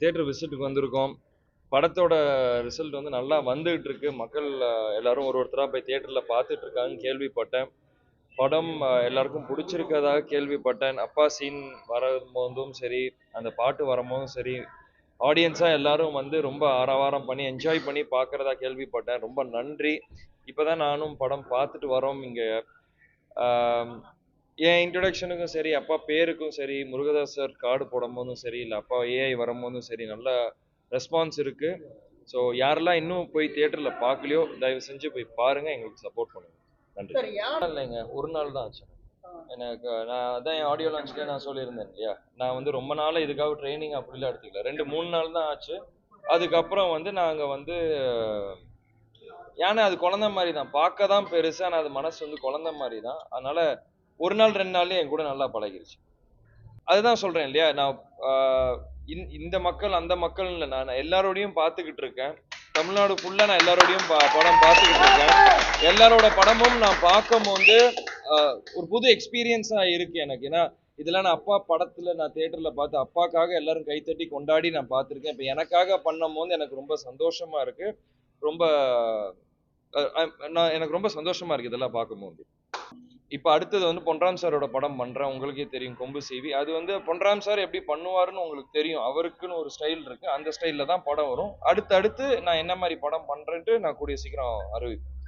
Theatre விசிட்டுக்கு வந்திருக்கோம். படத்தோட result வந்து நல்லா வந்துகிட்டு இருக்கு. மக்கள் எல்லாரும் ஒரு ஒருத்தராக போய் தேட்டரில் பார்த்துட்டு இருக்காங்கன்னு கேள்விப்பட்டேன். படம் எல்லாருக்கும் பிடிச்சிருக்கதாக கேள்விப்பட்டேன். அப்பா சீன் வரும்போதும் சரி அந்த பாட்டு வரும்போதும் சரி ஆடியன்ஸாக எல்லாரும் வந்து ரொம்ப ஆரவாரம் பண்ணி என்ஜாய் பண்ணி பார்க்குறதா கேள்விப்பட்டேன். ரொம்ப நன்றி. இப்போ தான் நானும் படம் பார்த்துட்டு வரோம் இங்கே. என் இன்ட்ரடக்ஷனுக்கும் சரி அப்பா பேருக்கும் சரி முருகதாஸ் சார் கார்டு போடும்போதும் சரி இல்லை அப்பா ஏஐ வரும்போதும் சரி நல்ல ரெஸ்பான்ஸ் இருக்கு. ஸோ யாரெல்லாம் இன்னும் போய் தியேட்டரில் பார்க்கலையோ தயவு செஞ்சு போய் பாருங்க எங்களுக்கு சப்போர்ட் பண்ணுங்க. நன்றி. இல்லைங்க. ஒரு நாள் தான் ஆச்சு. எனக்கு நான் அதான் என் ஆடியோ லான்ச்லேயே நான் சொல்லியிருந்தேன் இல்லையா? நான் வந்து ரொம்ப நாள் இதுக்காக ட்ரைனிங் அப்படிலாம் எடுத்துக்கல. ரெண்டு மூணு நாள் தான் ஆச்சு. அதுக்கப்புறம் வந்து நாங்கள் வந்து ஏன்னா அது குழந்தை மாதிரி தான். பார்க்க தான் பெருசு ஆனால் அது மனசு வந்து குழந்தை மாதிரி தான். அதனால ஒரு நாள் ரெண்டு நாள்லயே என் கூட நல்லா பழகிருச்சு. அதுதான் சொல்றேன் இல்லையா? நான் ஆஹ் இந்த- மக்கள் அந்த மக்கள் இல்லை. நான் எல்லாரோடையும் பார்த்துக்கிட்டு இருக்கேன். தமிழ்நாடு ஃபுல்லாக நான் எல்லாரோடையும் படம் பார்த்துக்கிட்டு இருக்கேன். எல்லாரோட படமும் நான் பார்க்கும்போது ஆஹ் ஒரு புது எக்ஸ்பீரியன்ஸா இருக்கு எனக்கு. ஏன்னா இதெல்லாம் நான் அப்பா படத்துல நான் தேட்டரில் பார்த்து அப்பாக்காக எல்லாரும் கைத்தட்டி கொண்டாடி நான் பார்த்துருக்கேன். இப்போ எனக்காக பண்ணும்போது எனக்கு ரொம்ப சந்தோஷமா இருக்கு. ரொம்ப நான் எனக்கு ரொம்ப சந்தோஷமா இருக்கு இதெல்லாம் பார்க்கும்போது இப்போ அடுத்தது வந்து பொன்ராம் சாரோட படம் பண்றேன். உங்களுக்கே தெரியும். கொம்பு செய்வி அது வந்து பொன்ராம் சார் எப்படி பண்ணுவாருன்னு உங்களுக்கு தெரியும். அவருக்குன்னு ஒரு ஸ்டைல் இருக்கு. அந்த ஸ்டைலில் தான் படம் வரும். அடுத்து அடுத்து நான் என்ன மாதிரி படம் பண்ணுறேன்ட்டு நான் கூடிய சீக்கிரம் அறிவிப்பேன்.